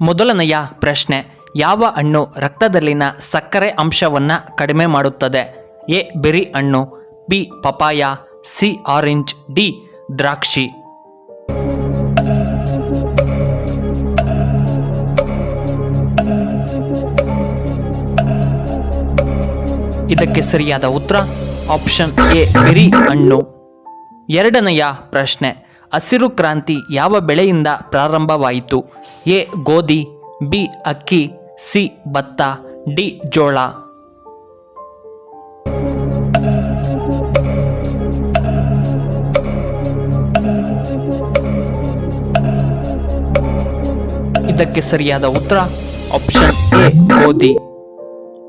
ಮೊದಲನೆಯ ಪ್ರಶ್ನೆ, ಯಾವ ಹಣ್ಣು ರಕ್ತದಲ್ಲಿನ ಸಕ್ಕರೆ ಅಂಶವನ್ನು ಕಡಿಮೆ ಮಾಡುತ್ತದೆ? ಎ, ಬೆರಿ ಹಣ್ಣು, B papaya C, orange, D, ದ್ರಾಕ್ಷಿ. ಇದಕ್ಕೆ ಸರಿಯಾದ ಉತ್ತರ, ಆಪ್ಷನ್ ಎ, ಬೆರಿ ಹಣ್ಣು. ಎರಡನೆಯ ಪ್ರಶ್ನೆ ಹಸಿರು ಕ್ರಾಂತಿ ಯಾವ ಬೆಳೆಯಿಂದ ಪ್ರಾರಂಭವಾಯಿತು? ಎ. ಗೋಧಿ, ಬಿ. ಅಕ್ಕಿ, ಸಿ. ಭತ್ತ, ಡಿ. ಜೋಳ. ಇದಕ್ಕೆ ಸರಿಯಾದ ಉತ್ತರ? ಆಪ್ಷನ್ ಎ, ಗೋಧಿ.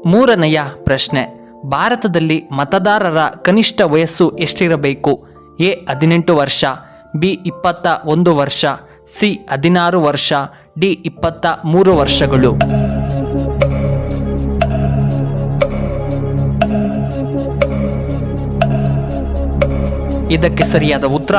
ಮೂರನೆಯ ಪ್ರಶ್ನೆ. ಭಾರತದಲ್ಲಿ ಮತದಾರರ ಕನಿಷ್ಠ ವಯಸ್ಸು ಎಷ್ಟಿರಬೇಕು? ಎ, ಹದಿನೆಂಟು ವರ್ಷ. ಬಿ ಇಪ್ಪತ್ತ ಒಂದು ವರ್ಷ, ಸಿ ಹದಿನಾರು ವರ್ಷ, ಡಿ ಇಪ್ಪತ್ತ ಮೂರು ವರ್ಷಗಳು. ಇದಕ್ಕೆ ಸರಿಯಾದ ಉತ್ತರ,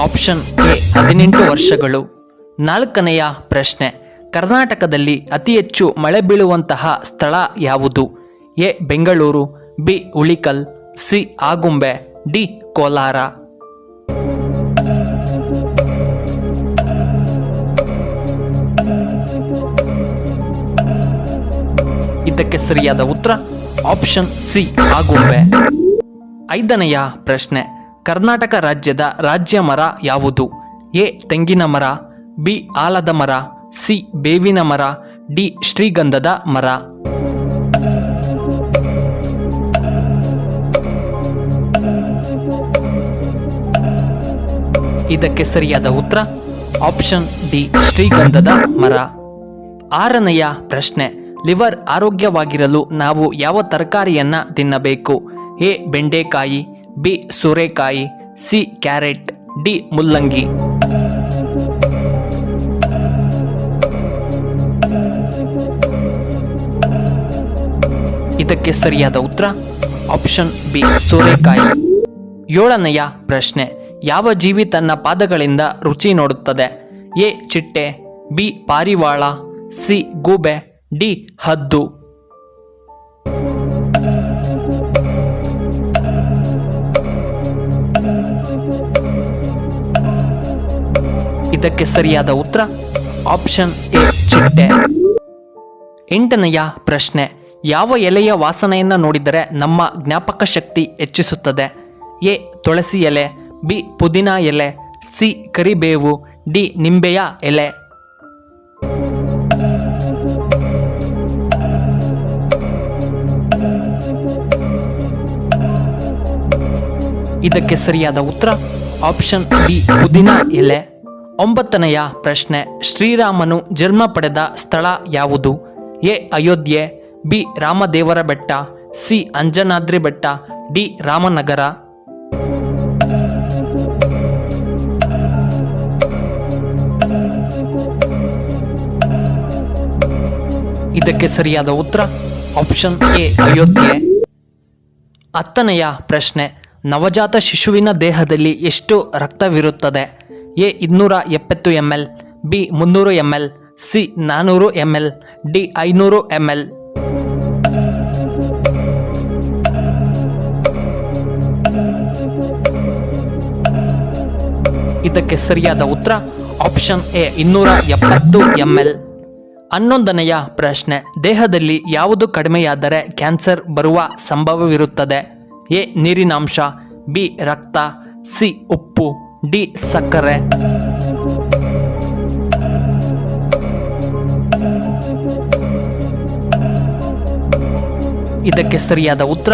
ಆಪ್ಷನ್ ಎ, ಹದಿನೆಂಟು ವರ್ಷಗಳು. ನಾಲ್ಕನೆಯ ಪ್ರಶ್ನೆ, ಕರ್ನಾಟಕದಲ್ಲಿ ಅತಿ ಹೆಚ್ಚು ಮಳೆ ಬೀಳುವಂತಹ ಸ್ಥಳ ಯಾವುದು? A, Bengaluru, B, Ulikal, C, Agumbe, D, Kolar. ಇದಕ್ಕೆ ಸರಿಯಾದ ಉತ್ತರ ಆಪ್ಷನ್ ಸಿ ಆಗುಂಬೆ. ಐದನೆಯ ಪ್ರಶ್ನೆ, ಕರ್ನಾಟಕ ರಾಜ್ಯದ ರಾಜ್ಯ ಮರ ಯಾವುದು? ಎ, ತೆಂಗಿನ ಮರ, ಬಿ, ಆಲದ ಮರ, ಸಿ, ಬೇವಿನ ಮರ, ಡಿ, ಶ್ರೀಗಂಧದ ಮರ. ಇದಕ್ಕೆ ಸರಿಯಾದ ಉತ್ತರ ಆಪ್ಷನ್ ಡಿ, ಶ್ರೀಗಂಧದ ಮರ. ಆರನೆಯ ಪ್ರಶ್ನೆ ಲಿವರ್ ಆರೋಗ್ಯವಾಗಿರಲು ನಾವು ಯಾವ ತರಕಾರಿಯನ್ನು ತಿನ್ನಬೇಕು? ಎ. ಬೆಂಡೆಕಾಯಿ, ಬಿ. ಸೋರೆಕಾಯಿ, ಸಿ. Carrot, D. ಮುಲ್ಲಂಗಿ. ಇದಕ್ಕೆ ಸರಿಯಾದ ಉತ್ತರ? Option B. ಸೋರೆಕಾಯಿ. ಏಳನೆಯ ಪ್ರಶ್ನೆ. ಯಾವ ಜೀವಿ ತನ್ನ ಪಾದಗಳಿಂದ ರುಚಿ ನೋಡುತ್ತದೆ? ಎ. ಚಿಟ್ಟೆ, ಬಿ. ಪಾರಿವಾಳ, ಸಿ. ಗೂಬೆ. ಡಿ, ಹದ್ದು. ಇದಕ್ಕೆ ಸರಿಯಾದ ಉತ್ತರ, ಆಪ್ಷನ್ ಎ, ಚಿಟ್ಟೆ. ಎಂಟನೆಯ ಪ್ರಶ್ನೆ, ಯಾವ ಎಲೆಯ ವಾಸನೆಯನ್ನು ನೋಡಿದರೆ ನಮ್ಮ ಜ್ಞಾಪಕ ಶಕ್ತಿ ಹೆಚ್ಚಿಸುತ್ತದೆ? ಎ, ತುಳಸಿ ಎಲೆ, ಬಿ, ಪುದೀನ ಎಲೆ, ಸಿ, ಕರಿಬೇವು, ಡಿ, ನಿಂಬೆಯ ಎಲೆ. ಇದಕ್ಕೆ ಸರಿಯಾದ ಉತ್ತರ ಆಪ್ಷನ್ ಬಿ, ಪುದಿನ ಎಲೆ. ಒಂಬತ್ತನೆಯ ಪ್ರಶ್ನೆ, ಶ್ರೀರಾಮನು ಜನ್ಮ ಪಡೆದ ಸ್ಥಳ ಯಾವುದು? ಎ, ಅಯೋಧ್ಯೆ, ಬಿ, ರಾಮದೇವರ ಬೆಟ್ಟ, ಸಿ, ಅಂಜನಾದ್ರಿ ಬೆಟ್ಟ, ಡಿ, ರಾಮನಗರ. ಇದಕ್ಕೆ ಸರಿಯಾದ ಉತ್ತರ ಆಪ್ಷನ್ ಎ, ಅಯೋಧ್ಯೆ. ಹತ್ತನೆಯ ಪ್ರಶ್ನೆ ನವಜಾತ ಶಿಶುವಿನ ದೇಹದಲ್ಲಿ ಎಷ್ಟು ರಕ್ತವಿರುತ್ತದೆ? ಎ ಇನ್ನೂರ ಎಪ್ಪತ್ತು ಎಂ ಎಲ್, ಬಿ ಮುನ್ನೂರು ಎಂ ಎಲ್, ಸಿ ನಾನ್ನೂರು ಎಂ ಎಲ್, ಡಿ ಐನೂರು ಎಂ ಎಲ್. ಇದಕ್ಕೆ ಸರಿಯಾದ ಉತ್ತರ, ಆಪ್ಷನ್ ಎ ಇನ್ನೂರ ಎಪ್ಪತ್ತು ಎಂ ಎಲ್. ಹನ್ನೊಂದನೆಯ ಪ್ರಶ್ನೆ, ದೇಹದಲ್ಲಿ ಯಾವುದು ಕಡಿಮೆಯಾದರೆ ಕ್ಯಾನ್ಸರ್ ಬರುವ ಸಂಭವವಿರುತ್ತದೆ? ಎ ನೀರಿನಾಂಶ ಬಿ ರಕ್ತ, ಸಿ ಉಪ್ಪು, ಡಿ ಸಕ್ಕರೆ. ಇದಕ್ಕೆ ಸರಿಯಾದ ಉತ್ತರ,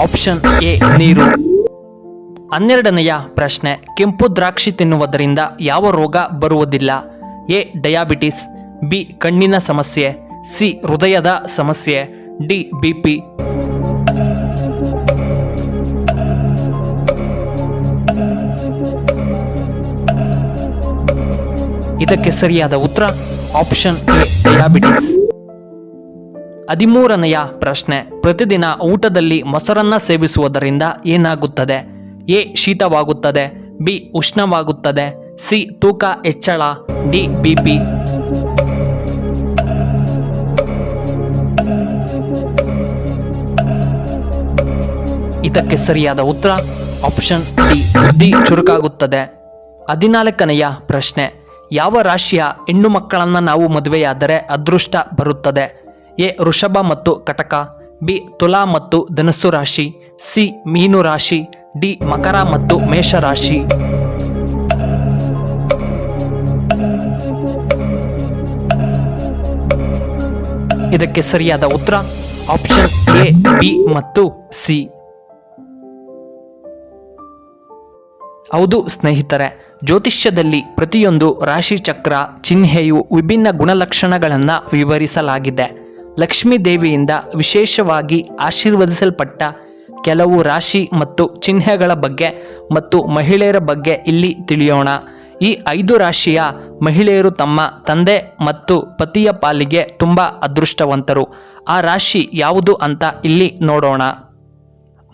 ಆಪ್ಷನ್ ಎ ನೀರು. ಹನ್ನೆರಡನೆಯ ಪ್ರಶ್ನೆ, ಕೆಂಪು ದ್ರಾಕ್ಷಿ ತಿನ್ನುವುದರಿಂದ ಯಾವ ರೋಗ ಬರುವುದಿಲ್ಲ? ಎ ಡಯಾಬಿಟಿಸ್, ಬಿ ಕಣ್ಣಿನ ಸಮಸ್ಯೆ, ಸಿ ಹೃದಯದ ಸಮಸ್ಯೆ, ಡಿ ಬಿ ಪಿ. ಇದಕ್ಕೆ ಸರಿಯಾದ ಉತ್ತರ ಆಪ್ಷನ್ ಎ ಡಯಾಬಿಟಿಸ್ ಹದಿಮೂರನೆಯ ಪ್ರಶ್ನೆ, ಪ್ರತಿದಿನ ಊಟದಲ್ಲಿ ಮೊಸರನ್ನ ಸೇವಿಸುವುದರಿಂದ ಏನಾಗುತ್ತದೆ? ಎ, ಶೀತವಾಗುತ್ತದೆ. ಬಿ, ಉಷ್ಣವಾಗುತ್ತದೆ. ಸಿ, ತೂಕ ಹೆಚ್ಚಳ. D, B P. ಇದಕ್ಕೆ ಸರಿಯಾದ ಉತ್ತರ ಆಪ್ಷನ್ ಡಿ, ಬುದ್ಧಿ ಚುರುಕಾಗುತ್ತದೆ. ಹದಿನಾಲ್ಕನೆಯ ಪ್ರಶ್ನೆ ಯಾವ ರಾಶಿಯ ಹೆಣ್ಣು ಮಕ್ಕಳನ್ನು ನಾವು ಮದುವೆಯಾದರೆ ಅದೃಷ್ಟ ಬರುತ್ತದೆ? ಎ. ವೃಷಭ ಮತ್ತು ಕಟಕ, ಬಿ. ತುಲಾ ಮತ್ತು ಧನಸ್ಸು ರಾಶಿ, ಸಿ. ಮೀನು ರಾಶಿ, ಡಿ. ಮಕರ ಮತ್ತು ಮೇಷ ರಾಶಿ. ಇದಕ್ಕೆ ಸರಿಯಾದ ಉತ್ತರ ಆಪ್ಷನ್ ಎ, ಬಿ ಮತ್ತು ಸಿ. ಹೌದು ಸ್ನೇಹಿತರೆ, ಜ್ಯೋತಿಷ್ಯದಲ್ಲಿ ಪ್ರತಿಯೊಂದು ರಾಶಿ ಚಕ್ರ ಚಿಹ್ನೆಯು ವಿಭಿನ್ನ ಗುಣಲಕ್ಷಣಗಳನ್ನು ವಿವರಿಸಲಾಗಿದೆ. ಲಕ್ಷ್ಮೀ ದೇವಿಯಿಂದ ವಿಶೇಷವಾಗಿ ಆಶೀರ್ವದಿಸಲ್ಪಟ್ಟ ಕೆಲವು ರಾಶಿ ಮತ್ತು ಚಿಹ್ನೆಗಳ ಬಗ್ಗೆ ಮತ್ತು ಮಹಿಳೆಯರ ಬಗ್ಗೆ ಇಲ್ಲಿ ತಿಳಿಯೋಣ. ಈ ಐದು ರಾಶಿಯ ಮಹಿಳೆಯರು ತಮ್ಮ ತಂದೆ ಮತ್ತು ಪತಿಯ ಪಾಲಿಗೆ ತುಂಬ ಅದೃಷ್ಟವಂತರು. ಆ ರಾಶಿ ಯಾವುದು ಅಂತ ಇಲ್ಲಿ ನೋಡೋಣ.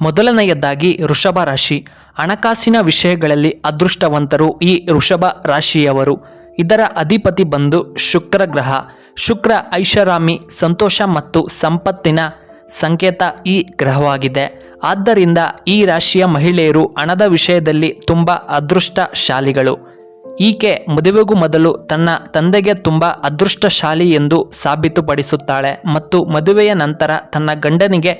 ಮೊದಲನೆಯದಾಗಿ ವೃಷಭ ರಾಶಿ. ಹಣಕಾಸಿನ ವಿಷಯಗಳಲ್ಲಿ ಅದೃಷ್ಟವಂತರು ಈ ವೃಷಭ ರಾಶಿಯವರು. ಇದರ ಅಧಿಪತಿ ಬಂದು ಶುಕ್ರ ಗ್ರಹ. ಶುಕ್ರ ಐಷಾರಾಮಿ ಸಂತೋಷ ಮತ್ತು ಸಂಪತ್ತಿನ ಸಂಕೇತ ಈ ಗ್ರಹವಾಗಿದೆ. ಆದ್ದರಿಂದ ಈ ರಾಶಿಯ ಮಹಿಳೆಯರು ಹಣದ ವಿಷಯದಲ್ಲಿ ತುಂಬ ಅದೃಷ್ಟಶಾಲಿಗಳು. ಈಕೆ ಮದುವೆಗೂ ಮೊದಲು ತನ್ನ ತಂದೆಗೆ ತುಂಬ ಅದೃಷ್ಟಶಾಲಿ ಎಂದು ಸಾಬೀತುಪಡಿಸುತ್ತಾಳೆ ಮತ್ತು ಮದುವೆಯ ನಂತರ ತನ್ನ ಗಂಡನಿಗೆ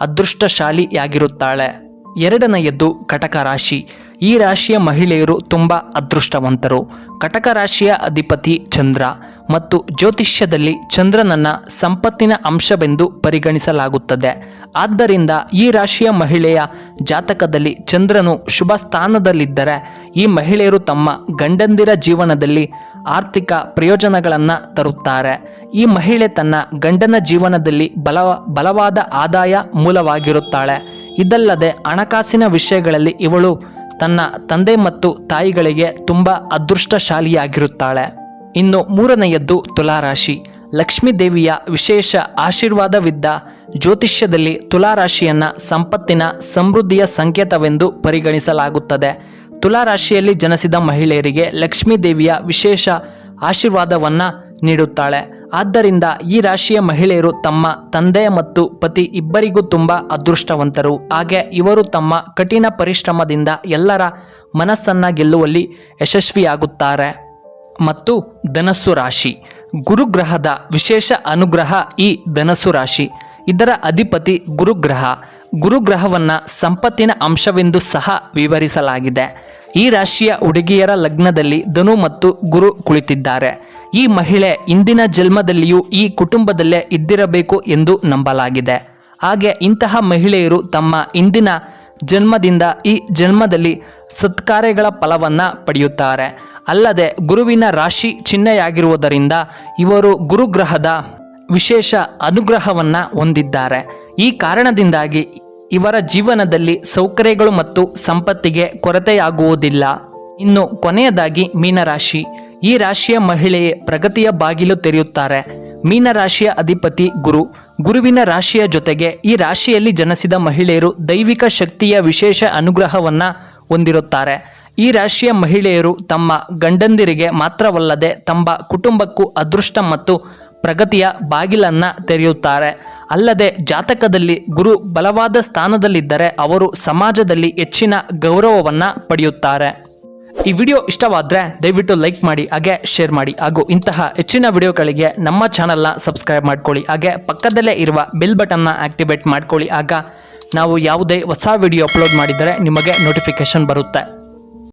ಅದೃಷ್ಟಶಾಲಿಯಾಗಿರುತ್ತಾಳೆ. ಎರಡನೆಯದ್ದು ಕಟಕ ರಾಶಿ. ಈ ರಾಶಿಯ ಮಹಿಳೆಯರು ತುಂಬ ಅದೃಷ್ಟವಂತರು. ಕಟಕ ರಾಶಿಯ ಅಧಿಪತಿ ಚಂದ್ರ ಮತ್ತು ಜ್ಯೋತಿಷ್ಯದಲ್ಲಿ ಚಂದ್ರನನ್ನ ಸಂಪತ್ತಿನ ಅಂಶವೆಂದು ಪರಿಗಣಿಸಲಾಗುತ್ತದೆ. ಆದ್ದರಿಂದ ಈ ರಾಶಿಯ ಮಹಿಳೆಯ ಜಾತಕದಲ್ಲಿ ಚಂದ್ರನು ಶುಭ ಸ್ಥಾನದಲ್ಲಿದ್ದರೆ, ಈ ಮಹಿಳೆಯರು ತಮ್ಮ ಗಂಡಂದಿರ ಜೀವನದಲ್ಲಿ ಆರ್ಥಿಕ ಪ್ರಯೋಜನಗಳನ್ನು ತರುತ್ತಾರೆ. ಈ ಮಹಿಳೆ ತನ್ನ ಗಂಡನ ಜೀವನದಲ್ಲಿ ಬಲ ಬಲವಾದ ಆದಾಯ ಮೂಲವಾಗಿರುತ್ತಾಳೆ. ಇದಲ್ಲದೆ ಹಣಕಾಸಿನ ವಿಷಯಗಳಲ್ಲಿ ಇವಳು ತನ್ನ ತಂದೆ ಮತ್ತು ತಾಯಿಗಳಿಗೆ ತುಂಬ ಅದೃಷ್ಟಶಾಲಿಯಾಗಿರುತ್ತಾಳೆ. ಇನ್ನು ಮೂರನೆಯದ್ದು ತುಲಾರಾಶಿ. ಲಕ್ಷ್ಮೀ ದೇವಿಯ ವಿಶೇಷ ಆಶೀರ್ವಾದವಿದ್ದ ಜ್ಯೋತಿಷ್ಯದಲ್ಲಿ ತುಲಾರಾಶಿಯನ್ನ ಸಂಪತ್ತಿನ ಸಮೃದ್ಧಿಯ ಸಂಕೇತವೆಂದು ಪರಿಗಣಿಸಲಾಗುತ್ತದೆ. ತುಲಾರಾಶಿಯಲ್ಲಿ ಜನಿಸಿದ ಮಹಿಳೆಯರಿಗೆ ಲಕ್ಷ್ಮೀ ದೇವಿಯ ವಿಶೇಷ ಆಶೀರ್ವಾದವನ್ನು ನೀಡುತ್ತಾಳೆ. ಆದ್ದರಿಂದ ಈ ರಾಶಿಯ ಮಹಿಳೆಯರು ತಮ್ಮ ತಂದೆ ಮತ್ತು ಪತಿ ಇಬ್ಬರಿಗೂ ತುಂಬ ಅದೃಷ್ಟವಂತರು. ಹಾಗೆ ಇವರು ತಮ್ಮ ಕಠಿಣ ಪರಿಶ್ರಮದಿಂದ ಎಲ್ಲರ ಮನಸ್ಸನ್ನ ಗೆಲ್ಲುವಲ್ಲಿ ಯಶಸ್ವಿಯಾಗುತ್ತಾರೆ. ಮತ್ತು ಧನಸ್ಸು ರಾಶಿ. ಗುರುಗ್ರಹದ ವಿಶೇಷ ಅನುಗ್ರಹ ಈ ಧನಸ್ಸು ರಾಶಿ. ಇದರ ಅಧಿಪತಿ ಗುರುಗ್ರಹ. ಗುರುಗ್ರಹವನ್ನು ಸಂಪತ್ತಿನ ಅಂಶವೆಂದು ಸಹ ವಿವರಿಸಲಾಗಿದೆ. ಈ ರಾಶಿಯ ಹುಡುಗಿಯರ ಲಗ್ನದಲ್ಲಿ ಧನು ಮತ್ತು ಗುರು ಕುಳಿತಿದ್ದಾರೆ. ಈ ಮಹಿಳೆ ಇಂದಿನ ಜನ್ಮದಲ್ಲಿಯೂ ಈ ಕುಟುಂಬದಲ್ಲೇ ಇದ್ದಿರಬೇಕು ಎಂದು ನಂಬಲಾಗಿದೆ. ಹಾಗೆ ಇಂತಹ ಮಹಿಳೆಯರು ತಮ್ಮ ಇಂದಿನ ಜನ್ಮದಿಂದ ಈ ಜನ್ಮದಲ್ಲಿ ಸತ್ಕಾರ್ಯಗಳ ಫಲವನ್ನ ಪಡೆಯುತ್ತಾರೆ. ಅಲ್ಲದೆ ಗುರುವಿನ ರಾಶಿ ಚಿಹ್ನೆಯಾಗಿರುವುದರಿಂದ ಇವರು ಗುರುಗ್ರಹದ ವಿಶೇಷ ಅನುಗ್ರಹವನ್ನು ಹೊಂದಿದ್ದಾರೆ. ಈ ಕಾರಣದಿಂದಾಗಿ ಇವರ ಜೀವನದಲ್ಲಿ ಸೌಕರ್ಯಗಳು ಮತ್ತು ಸಂಪತ್ತಿಗೆ ಕೊರತೆಯಾಗುವುದಿಲ್ಲ. ಇನ್ನು ಕೊನೆಯದಾಗಿ ಮೀನರಾಶಿ. ಈ ರಾಶಿಯ ಮಹಿಳೆಯೇ ಪ್ರಗತಿಯ ಬಾಗಿಲು ತೆರೆಯುತ್ತಾರೆ. ಮೀನರಾಶಿಯ ಅಧಿಪತಿ ಗುರು. ಗುರುವಿನ ರಾಶಿಯ ಜೊತೆಗೆ ಈ ರಾಶಿಯಲ್ಲಿ ಜನಿಸಿದ ಮಹಿಳೆಯರು ದೈವಿಕ ಶಕ್ತಿಯ ವಿಶೇಷ ಅನುಗ್ರಹವನ್ನ ಹೊಂದಿರುತ್ತಾರೆ. ಈ ರಾಶಿಯ ಮಹಿಳೆಯರು ತಮ್ಮ ಗಂಡಂದಿರಿಗೆ ಮಾತ್ರವಲ್ಲದೆ ತಮ್ಮ ಕುಟುಂಬಕ್ಕೂ ಅದೃಷ್ಟ ಮತ್ತು ಪ್ರಗತಿಯ ಬಾಗಿಲನ್ನ ತೆರೆಯುತ್ತಾರೆ. ಅಲ್ಲದೆ ಜಾತಕದಲ್ಲಿ ಗುರು ಬಲವಾದ ಸ್ಥಾನದಲ್ಲಿದ್ದರೆ ಅವರು ಸಮಾಜದಲ್ಲಿ ಹೆಚ್ಚಿನ ಗೌರವವನ್ನ ಪಡೆಯುತ್ತಾರೆ. ಈ ವಿಡಿಯೋ ಇಷ್ಟವಾದರೆ ದಯವಿಟ್ಟು ಲೈಕ್ ಮಾಡಿ, ಹಾಗೆ ಶೇರ್ ಮಾಡಿ, ಹಾಗೂ ಇಂತಹ ಹೆಚ್ಚಿನ ವಿಡಿಯೋಗಳಿಗೆ ನಮ್ಮ ಚಾನಲ್ನ ಸಬ್ಸ್ಕ್ರೈಬ್ ಮಾಡ್ಕೊಳ್ಳಿ, ಹಾಗೆ ಪಕ್ಕದಲ್ಲೇ ಇರುವ ಬೆಲ್ ಬಟನ್ನ ಆಕ್ಟಿವೇಟ್ ಮಾಡ್ಕೊಳ್ಳಿ. ಆಗ ನಾವು ಯಾವುದೇ ಹೊಸ ವಿಡಿಯೋ ಅಪ್ಲೋಡ್ ಮಾಡಿದರೆ ನಿಮಗೆ ನೋಟಿಫಿಕೇಶನ್ ಬರುತ್ತೆ.